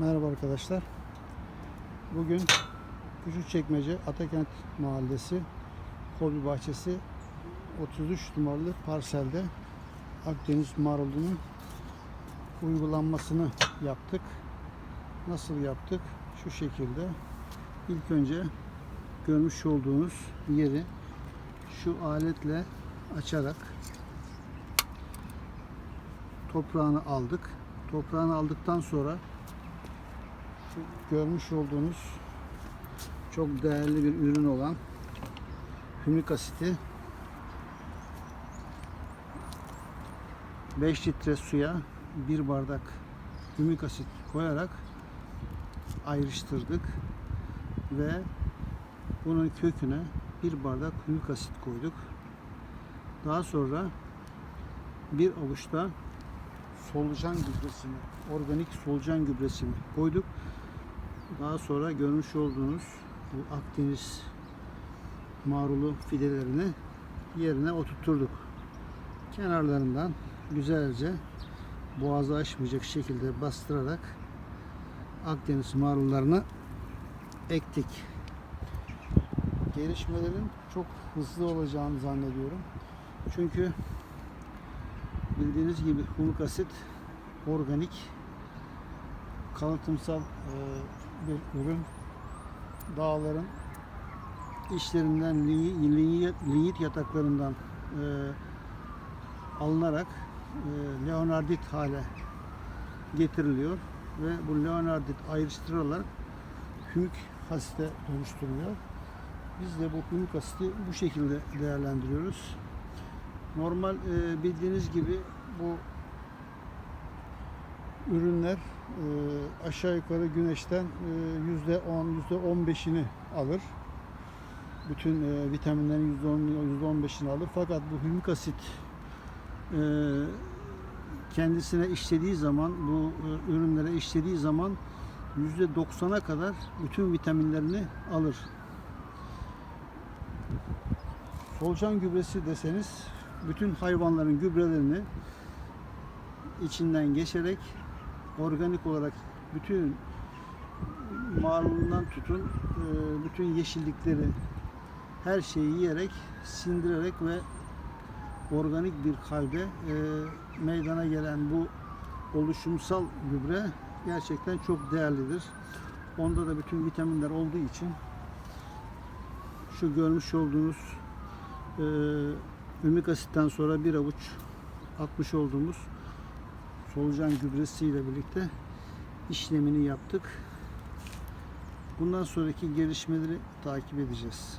Merhaba arkadaşlar. Bugün Küçükçekmece Atakent Mahallesi Hobi Bahçesi 33 numaralı parselde Akdeniz marulunun uygulanmasını yaptık. Nasıl yaptık? Şu şekilde. İlk önce görmüş olduğunuz yeri şu aletle açarak toprağını aldık. Toprağını aldıktan sonra şu görmüş olduğunuz çok değerli bir ürün olan hümik asiti 5 litre suya bir bardak hümik asit koyarak ayrıştırdık ve bunun köküne bir bardak hümik asit koyduk. Daha sonra bir avuçta solucan gübresini, organik solucan gübresini koyduk. Daha sonra görmüş olduğunuz bu Akdeniz marulu fidelerini yerine oturtturduk. Kenarlarından güzelce boğazı aşmayacak şekilde bastırarak Akdeniz marullarını ektik. Gelişmelerin çok hızlı olacağını zannediyorum. Çünkü bildiğiniz gibi humus asit organik kalıtımsal e, bir ürün. Dağların işlerinden linyit, yataklarından e, alınarak e, leonardit hale getiriliyor ve bu leonardit ayrıştırılarak hümük asite dönüştürülüyor. Biz de bu hümük asiti bu şekilde değerlendiriyoruz. Normal e, bildiğiniz gibi bu ürünler e, aşağı yukarı güneşten e, yüzde on, yüzde on beşini alır. Bütün e, vitaminlerin yüzde on, yüzde on beşini alır. Fakat bu hümik asit e, kendisine işlediği zaman, bu e, ürünlere işlediği zaman yüzde doksana kadar bütün vitaminlerini alır. Solucan gübresi deseniz bütün hayvanların gübrelerini içinden geçerek organik olarak bütün marulundan tutun e, bütün yeşillikleri her şeyi yiyerek sindirerek ve organik bir halde e, meydana gelen bu oluşumsal gübre gerçekten çok değerlidir. Onda da bütün vitaminler olduğu için şu görmüş olduğunuz e, ümik asitten sonra bir avuç atmış olduğumuz solucan gübresiyle birlikte işlemini yaptık. Bundan sonraki gelişmeleri takip edeceğiz.